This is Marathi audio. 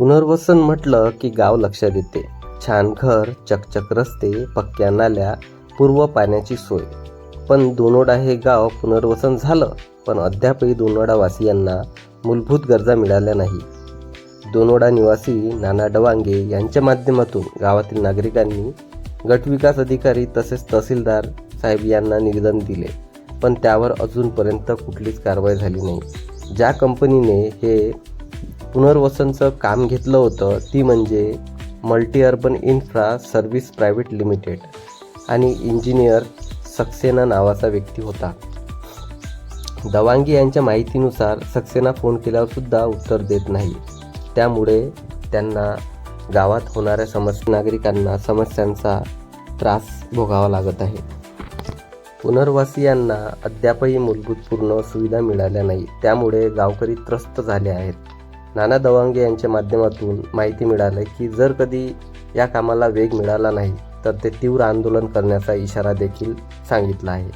पुनर्वसन म्हटलं की गाव लक्षात येते. छान घर चकचक रस्ते पक्क्या नाल्या पूर्व पाण्याची सोय. पण दोनोडा हे गाव पुनर्वसन झालं पण अद्यापही दोनोडा वासियांना मूलभूत गरजा मिळाल्या नाही. दोनोडा निवासी नाना डवांगे यांच्या माध्यमातून गावातील नागरिकांनी गटविकास अधिकारी तसेच तहसीलदार साहेब यांना निवेदन दिले पण त्यावर अजूनपर्यंत कुठलीच कारवाई झाली नाही. ज्या कंपनीने हे पुनर्वसनचं काम घेतलं होतं ती म्हणजे multi urban infra service private limited आणि इंजिनियर सक्सेना नावाचा व्यक्ती होता. दवांगी यांच्या माहितीनुसार सक्सेना फोन केल्यावरसुद्धा उत्तर देत नाही. त्यामुळे त्यांना गावात होणाऱ्या समस्या नागरिकांना समस्यांचा त्रास भोगावा लागत आहे. पुनर्वासियांना अद्यापही मूलभूत पूर्ण सुविधा मिळाल्या नाही. त्यामुळे गावकरी त्रस्त झाले आहेत. नाना दवांगे यांच्या माध्यमातून माहिती मिळाली की जर कधी या कामाला वेग मिळाला नाही तर ते तीव्र आंदोलन करण्याचा इशारा देखील सांगितला आहे.